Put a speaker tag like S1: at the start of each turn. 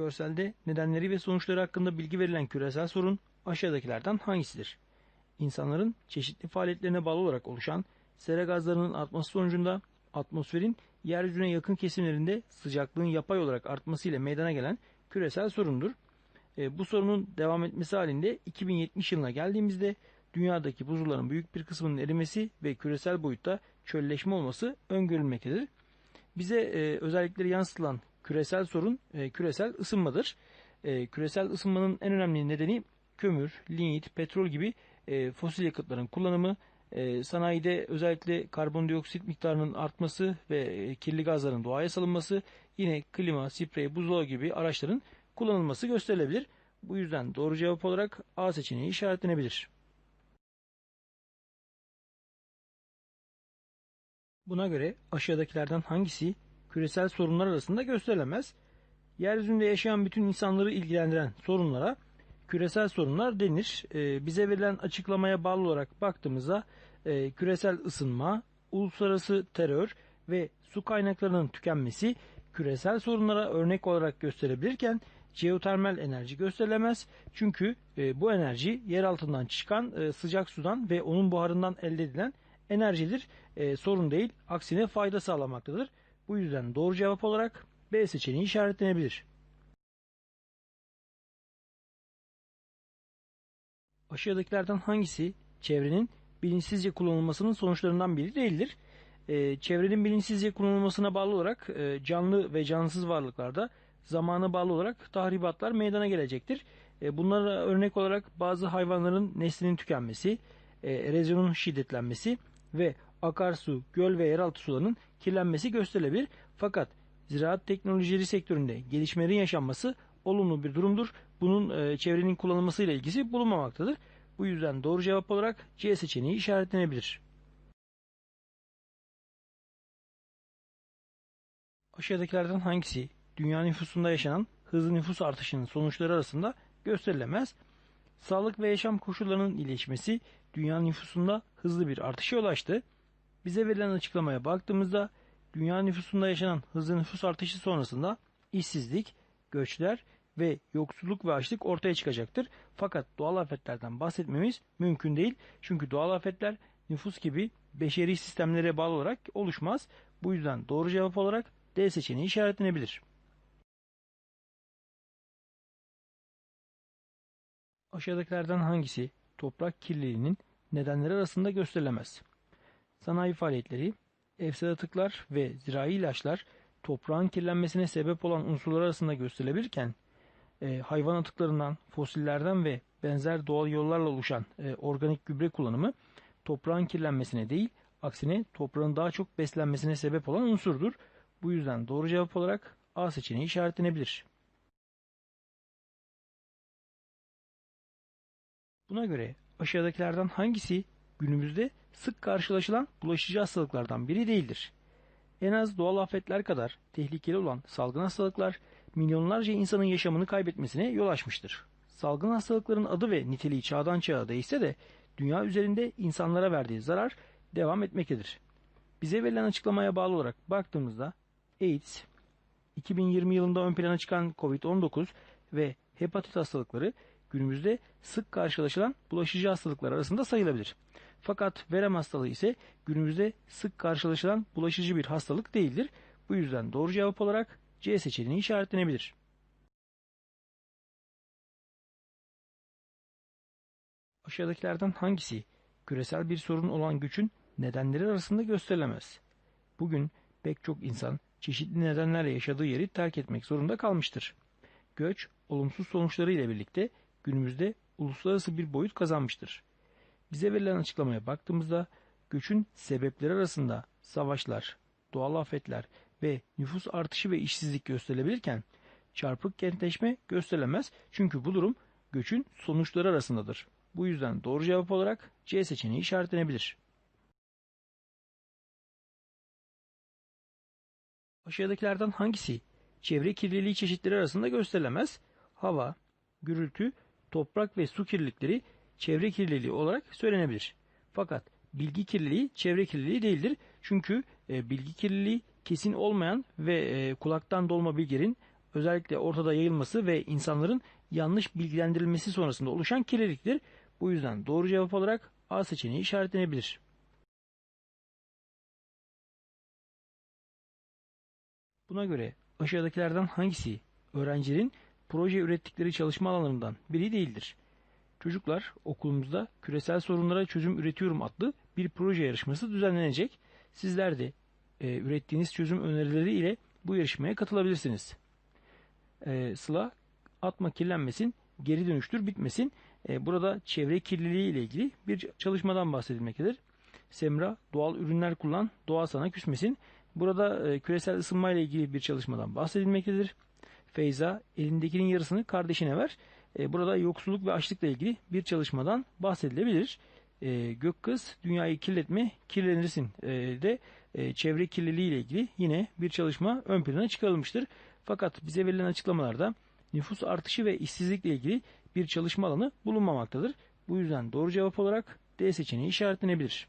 S1: Görselde nedenleri ve sonuçları hakkında bilgi verilen küresel sorun aşağıdakilerden hangisidir? İnsanların çeşitli faaliyetlerine bağlı olarak oluşan sera gazlarının artması sonucunda atmosferin yeryüzüne yakın kesimlerinde sıcaklığın yapay olarak artmasıyla meydana gelen küresel sorundur. E, bu sorunun devam etmesi halinde 2070 yılına geldiğimizde dünyadaki buzulların büyük bir kısmının erimesi ve küresel boyutta çölleşme olması öngörülmektedir. Bize e, özellikleri yansıtılan küresel sorun e, küresel ısınmadır. E, küresel ısınmanın en önemli nedeni kömür, lignit, petrol gibi e, fosil yakıtların kullanımı, e, sanayide özellikle karbondioksit miktarının artması ve e, kirli gazların doğaya salınması, yine klima, sprey, buzdolabı gibi araçların kullanılması gösterilebilir. Bu yüzden doğru cevap olarak A seçeneği işaretlenebilir. Buna göre aşağıdakilerden hangisi küresel sorunlar arasında gösterilemez? Yeryüzünde yaşayan bütün insanları ilgilendiren sorunlara küresel sorunlar denir. E, bize verilen açıklamaya bağlı olarak baktığımızda e, küresel ısınma, uluslararası terör ve su kaynaklarının tükenmesi küresel sorunlara örnek olarak gösterebilirken jeotermal enerji gösterilemez. Çünkü e, bu enerji yer altından çıkan e, sıcak sudan ve onun buharından elde edilen enerjidir. E, sorun değil, aksine fayda sağlamaktadır. Bu yüzden doğru cevap olarak B seçeneği işaretlenebilir. Aşağıdakilerden hangisi çevrenin bilinçsizce kullanılmasının sonuçlarından biri değildir? Ee, çevrenin bilinçsizce kullanılmasına bağlı olarak e, canlı ve cansız varlıklarda zamana bağlı olarak tahribatlar meydana gelecektir. E, bunlara örnek olarak bazı hayvanların neslinin tükenmesi, e, erozyonun şiddetlenmesi ve akarsu, göl ve yeraltı sularının kirlenmesi gösterilebilir. Fakat ziraat teknolojileri sektöründe gelişmelerin yaşanması olumlu bir durumdur. Bunun e, çevrenin kullanılmasıyla ilgisi bulunmamaktadır. Bu yüzden doğru cevap olarak C seçeneği işaretlenebilir. Aşağıdakilerden hangisi dünya nüfusunda yaşanan hızlı nüfus artışının sonuçları arasında gösterilemez? Sağlık ve yaşam koşullarının iyileşmesi dünya nüfusunda hızlı bir artışa ulaştı. Bize verilen açıklamaya baktığımızda dünya nüfusunda yaşanan hızlı nüfus artışı sonrasında işsizlik, göçler ve yoksulluk ve açlık ortaya çıkacaktır. Fakat doğal afetlerden bahsetmemiz mümkün değil. Çünkü doğal afetler nüfus gibi beşeri sistemlere bağlı olarak oluşmaz. Bu yüzden doğru cevap olarak D seçeneği işaretlenebilir. Aşağıdakilerden hangisi toprak kirliliğinin nedenleri arasında gösterilemez? Sanayi faaliyetleri, evsel atıklar ve zirai ilaçlar toprağın kirlenmesine sebep olan unsurlar arasında gösterilebilirken e, hayvan atıklarından, fosillerden ve benzer doğal yollarla oluşan e, organik gübre kullanımı toprağın kirlenmesine değil, aksine toprağın daha çok beslenmesine sebep olan unsurdur. Bu yüzden doğru cevap olarak A seçeneği işaretlenebilir. Buna göre aşağıdakilerden hangisi günümüzde sık karşılaşılan bulaşıcı hastalıklardan biri değildir? En az doğal afetler kadar tehlikeli olan salgın hastalıklar milyonlarca insanın yaşamını kaybetmesine yol açmıştır. Salgın hastalıkların adı ve niteliği çağdan çağa değişse de dünya üzerinde insanlara verdiği zarar devam etmektedir. Bize verilen açıklamaya bağlı olarak baktığımızda AIDS, 2020 yılında ön plana çıkan COVID-19 ve hepatit hastalıkları günümüzde sık karşılaşılan bulaşıcı hastalıklar arasında sayılabilir. Fakat verem hastalığı ise günümüzde sık karşılaşılan bulaşıcı bir hastalık değildir. Bu yüzden doğru cevap olarak C seçeneği işaretlenebilir. Aşağıdakilerden hangisi küresel bir sorun olan güçün nedenleri arasında gösterilemez? Bugün pek çok insan çeşitli nedenlerle yaşadığı yeri terk etmek zorunda kalmıştır. Göç, olumsuz sonuçları ile birlikte günümüzde uluslararası bir boyut kazanmıştır. Bize verilen açıklamaya baktığımızda göçün sebepleri arasında savaşlar, doğal afetler ve nüfus artışı ve işsizlik gösterilebilirken çarpık kentleşme gösterilemez çünkü bu durum göçün sonuçları arasındadır. Bu yüzden doğru cevap olarak C seçeneği işaretlenebilir. Aşağıdakilerden hangisi çevre kirliliği çeşitleri arasında gösterilemez? Hava, gürültü, toprak ve su kirlilikleri çevre kirliliği olarak söylenebilir. Fakat bilgi kirliliği çevre kirliliği değildir. Çünkü e, bilgi kirliliği kesin olmayan ve e, kulaktan dolma bilgilerin özellikle ortada yayılması ve insanların yanlış bilgilendirilmesi sonrasında oluşan kirliliktir. Bu yüzden doğru cevap olarak A seçeneği işaretlenebilir. Buna göre aşağıdakilerden hangisi öğrencilerin proje ürettikleri çalışma alanlarından biri değildir? Çocuklar okulumuzda küresel sorunlara çözüm üretiyorum adlı bir proje yarışması düzenlenecek. Sizler de e, ürettiğiniz çözüm önerileri ile bu yarışmaya katılabilirsiniz. E, Sıla atma kirlenmesin, geri dönüştür bitmesin. E, burada çevre kirliliği ile ilgili bir çalışmadan bahsedilmektedir. Semra doğal ürünler kullan, doğa sana küsmesin. Burada e, küresel ısınma ile ilgili bir çalışmadan bahsedilmektedir. Feyza elindekinin yarısını kardeşine ver. E, burada yoksulluk ve açlıkla ilgili bir çalışmadan bahsedilebilir. E, Gökkız dünyayı kirletme kirlenirsin e, de e, çevre kirliliği ile ilgili yine bir çalışma ön plana çıkarılmıştır. Fakat bize verilen açıklamalarda nüfus artışı ve işsizlikle ilgili bir çalışma alanı bulunmamaktadır. Bu yüzden doğru cevap olarak D seçeneği işaretlenebilir.